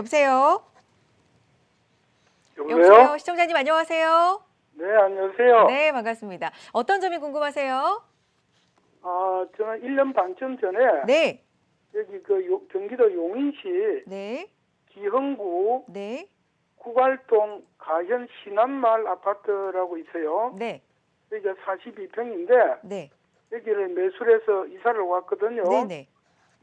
여보세요? 여보세요? 시청자님 안녕하세요. 네, 안녕하세요. 네, 반갑습니다. 어떤 점이 궁금하세요? 아, 저는 1년 반쯤 전에 네. 여기 그 요- 경기도 용인시 네. 기흥구 네. 구갈동 가현 신안마을 아파트라고 있어요. 네. 여기가 42평인데 네. 여기를 매수해서 이사를 왔거든요. 네, 네.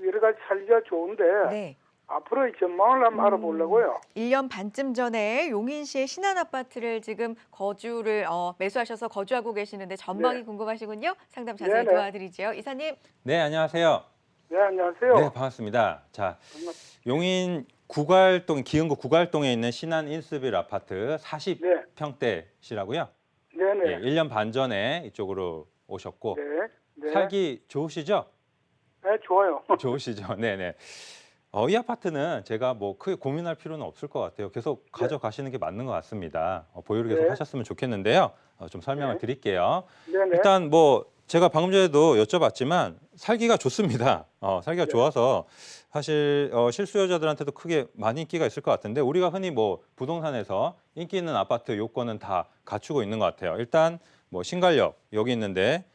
여러 가지 살기가 좋은데 네. 앞으로의 전망을 한번 음. 알아보려고요. 1년 반쯤 전에 용인시의 신한 아파트를 지금 거주를 어, 매수하셔서 거주하고 계시는데 전망이 네. 궁금하시군요. 상담 자세히 네네. 도와드리죠. 이사님. 네, 안녕하세요. 네, 안녕하세요. 네, 반갑습니다. 자, 용인 구갈동 기흥구 구갈동에 있는 신한 인스빌 아파트 40평대시라고요. 네, 네. 예, 1년 반 전에 이쪽으로 오셨고 네. 네. 살기 좋으시죠? 네, 좋아요. 좋으시죠? 네, 네. 어, 이 아파트는 제가 뭐 크게 고민할 필요는 없을 것 같아요. 계속 가져가시는 게 맞는 것 같습니다. 어, 보유를 계속 네. 하셨으면 좋겠는데요. 어, 좀 설명을 네. 드릴게요. 네, 네. 일단 뭐 제가 방금 전에도 여쭤봤지만 살기가 좋습니다. 어, 살기가 네. 좋아서 사실 어, 실수요자들한테도 크게 많이 인기가 있을 것 같은데 우리가 흔히 뭐 부동산에서 인기 있는 아파트 요건은 다 갖추고 있는 것 같아요. 일단 뭐 신갈역 여기 있는데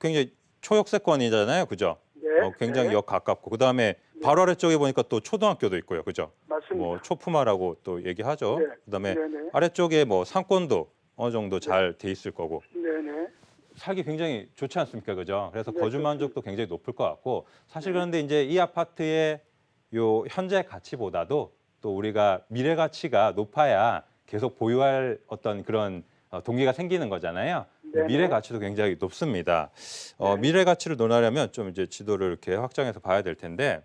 굉장히 초역세권이잖아요, 그죠? 네. 어, 굉장히 네. 역 가깝고 그 다음에 바로 아래쪽에 보니까 또 초등학교도 있고요, 그죠? 맞습니다. 뭐 초품화라고 또 얘기하죠. 네. 그다음에 네, 네. 아래쪽에 뭐 상권도 어느 정도 잘 돼 있을 거고 네, 네. 살기 굉장히 좋지 않습니까, 그죠? 그래서 네, 거주 만족도 굉장히 높을 것 같고 사실 그런데 이제 이 아파트의 요 현재 가치보다도 또 우리가 미래 가치가 높아야 계속 보유할 어떤 그런 어, 동기가 생기는 거잖아요. 네, 미래 네. 가치도 굉장히 높습니다. 어, 네. 미래 가치를 논하려면 좀 이제 지도를 이렇게 확장해서 봐야 될 텐데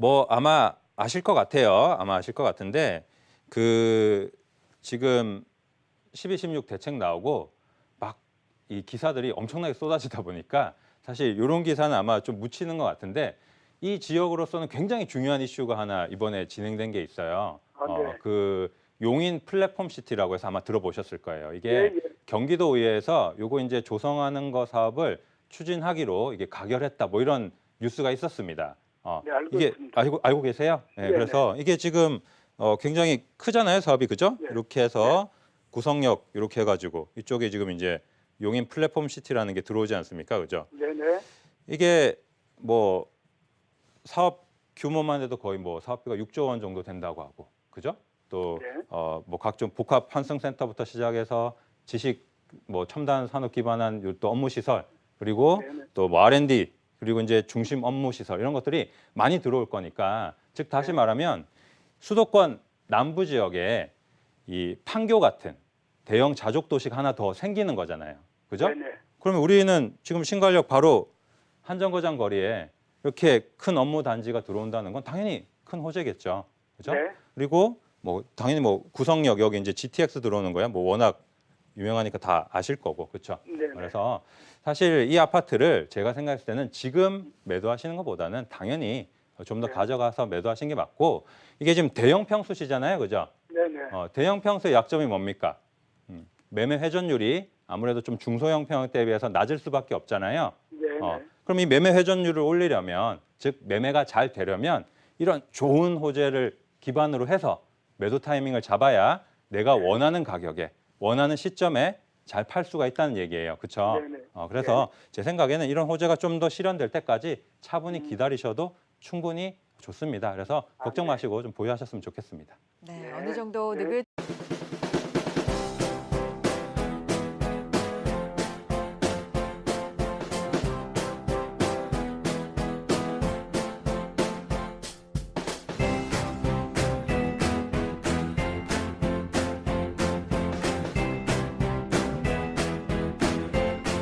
뭐 아마 아실 것 같아요. 아마 아실 것 같은데 그 지금 12, 16 대책 나오고 막 이 기사들이 엄청나게 쏟아지다 보니까 사실 이런 기사는 아마 좀 묻히는 것 같은데 이 지역으로서는 굉장히 중요한 이슈가 하나 이번에 진행된 게 있어요. 아, 네. 어, 그 용인 플랫폼 시티라고 해서 아마 들어보셨을 거예요. 이게 예, 예. 경기도 의회에서 요거 이제 조성하는 거 사업을 추진하기로 이게 가결했다 뭐 이런 뉴스가 있었습니다. 어, 네, 알고 이게 있습니다. 알고 알고 계세요? 네, 네네. 그래서 이게 지금 어, 굉장히 크잖아요 사업이 그죠? 네. 이렇게 해서 구성역 이렇게 해가지고 이쪽에 지금 이제 용인 플랫폼 시티라는 게 들어오지 않습니까, 그죠? 네, 네. 이게 뭐 사업 규모만 해도 거의 뭐 사업비가 6조 원 정도 된다고 하고 그죠? 또 네. 어 뭐 각종 복합 환승 센터부터 시작해서 지식 뭐 첨단 산업 기반한 요또 업무 시설 그리고 네네. 또뭐 R&D 그리고 이제 중심 업무 시설 이런 것들이 많이 들어올 거니까 즉 다시 네. 말하면 수도권 남부 지역에 이 판교 같은 대형 자족 도시가 하나 더 생기는 거잖아요. 그죠? 네, 네. 그러면 우리는 지금 신갈역 바로 한정거장 거리에 이렇게 큰 업무 단지가 들어온다는 건 당연히 큰 호재겠죠. 그죠? 네. 그리고 뭐 당연히 뭐 구성역 여기 이제 GTX 들어오는 거야. 뭐 워낙 유명하니까 다 아실 거고. 그렇죠? 네, 네. 그래서 사실 이 아파트를 제가 생각했을 때는 지금 매도하시는 것보다는 당연히 좀 더 네. 가져가서 매도하시는 게 맞고 이게 지금 대형 평수시잖아요. 그죠? 네, 네. 어, 대형 평수의 약점이 뭡니까? 음, 매매 회전율이 아무래도 좀 중소형 평대에 비해서 낮을 수밖에 없잖아요. 네, 어, 네. 그럼 이 매매 회전율을 올리려면 즉 매매가 잘 되려면 이런 좋은 호재를 기반으로 해서 매도 타이밍을 잡아야 내가 네. 원하는 가격에 원하는 시점에 잘 팔 수가 있다는 얘기예요. 그렇죠? 네, 네. 어, 그래서 제 생각에는 이런 호재가 좀 더 실현될 때까지 차분히 음. 기다리셔도 충분히 좋습니다. 그래서 아, 걱정 네. 마시고 좀 보유하셨으면 좋겠습니다. 네, 네. 어느 정도 네. 느긋